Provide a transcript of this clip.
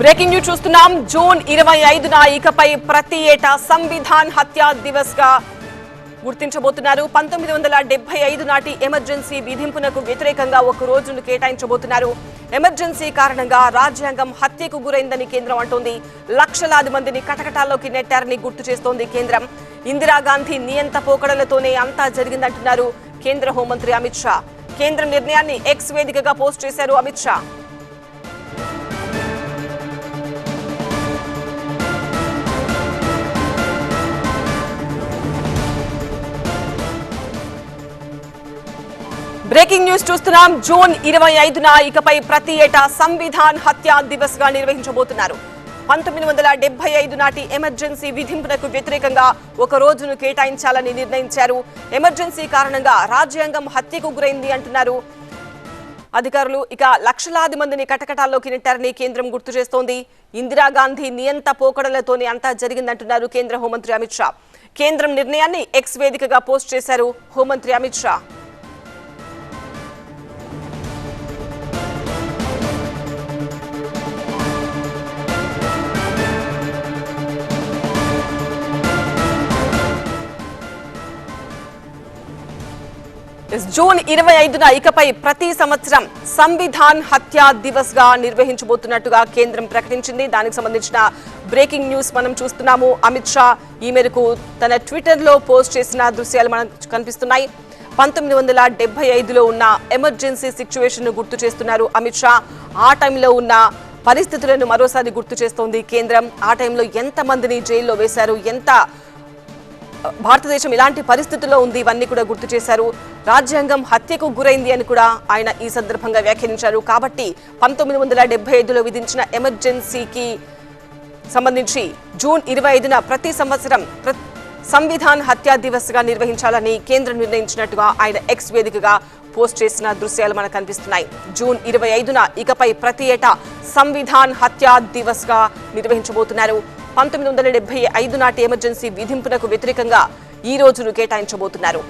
Breaking news చూస్తున్నాం. June ఇరవై ఐదున ఇకపై ప్రతి ఏటా సంవిధాన్ హత్యా దివస్గా గుర్తించబోతున్నారు. పంతొమ్మిది వందల డెబ్బై ఐదు నాటి ఎమర్జెన్సీ విధింపునకు వ్యతిరేకంగా ఒక రోజును కేటాయించబోతున్నారు. ఎమర్జెన్సీ కారణంగా రాజ్యాంగం హత్యకు గురైందని కేంద్రం అంటోంది. లక్షలాది మందిని కటకటాల్లోకి నెట్టారని గుర్తు చేస్తోంది కేంద్రం. ఇందిరాగాంధీ నియంత పోకడలతోనే అంతా జరిగిందంటున్నారు కేంద్ర హోంమంత్రి అమిత్ షా. కేంద్ర నిర్ణయాన్ని ఎక్స్ వేదికగా పోస్ట్ చేశారు అమిత్ షా. బ్రేకింగ్ న్యూస్ చూస్తున్నాం. జూన్ ఇరవై ఐదున ఇకపై ప్రతి ఏటా సంవిధాన్ హత్యా దివస్గా నిర్వహించబోతున్నారు. పంతొమ్మిది వందల డెబ్బై ఐదు నాటి ఎమర్జెన్సీ విధింపునకు వ్యతిరేకంగా ఒక రోజును కేటాయించాలని నిర్ణయించారు. ఎమర్జెన్సీ కారణంగా రాజ్యాంగం హత్యకు గురైంది అంటున్నారు. అధికారులు ఇక లక్షలాది మందిని కటకటాల్లోకి నెట్టారని కేంద్రం గుర్తు చేస్తోంది. ఇందిరాగాంధీ నియంత పోకడలతోనే అంతా జరిగిందంటున్నారు కేంద్ర హోంమంత్రి అమిత్ షా. కేంద్రం నిర్ణయాన్ని ఎక్స్ వేదికగా పోస్ట్ చేశారు హోంమంత్రి అమిత్ షా. జూన్ ఇరవై ఐదున ఇకపై ప్రతి సంవత్సరం సంవిధాన్ హత్యా దివస్గా నిర్వహించబోతున్నట్టుగా కేంద్రం ప్రకటించింది. దానికి సంబంధించిన బ్రేకింగ్ న్యూస్ మనం చూస్తున్నాము. అమిత్ షా ఈ మేరకు తన ట్విట్టర్లో పోస్ట్ చేసిన దృశ్యాలు మనకు కనిపిస్తున్నాయి. పంతొమ్మిది వందల డెబ్బై ఐదులో ఉన్న ఎమర్జెన్సీ సిచ్యువేషన్ను గుర్తు చేస్తున్నారు అమిత్ షా. ఆ టైంలో ఉన్న పరిస్థితులను మరోసారి గుర్తు చేస్తోంది కేంద్రం. ఆ టైంలో ఎంత మందిని జైల్లో వేశారు? ఎంత భారతదేశం ఇలాంటి పరిస్థితుల్లో ఉంది ఇవన్నీ కూడా గుర్తు చేశారు. రాజ్యాంగం హత్యకు గురైంది అని కూడా ఆయన ఈ సందర్భంగా వ్యాఖ్యానించారు. కాబట్టి పంతొమ్మిది వందల డెబ్బై ఐదులో విధించిన ఎమర్జెన్సీకి సంబంధించి జూన్ ఇరవై ఐదున ప్రతి సంవత్సరం ప్ర- సంవిధాన్ హత్యా దివస్గా నిర్వహించాలని కేంద్రం నిర్ణయించినట్టుగా ఆయన ఎక్స్ వేదికగా పోస్ట్ చేసిన దృశ్యాలు మనకు కనిపిస్తున్నాయి. జూన్ ఇరవై ఐదున ఇకపై ప్రతి ఏటా సంవిధాన్ హత్యా దివస్గా నిర్వహించబోతున్నారు. పంతొమ్మిది వందల డెబ్బై ఐదు నాటి ఎమర్జెన్సీ విధింపునకు వ్యతిరేకంగా ఈ రోజును కేటాయించబోతున్నారు.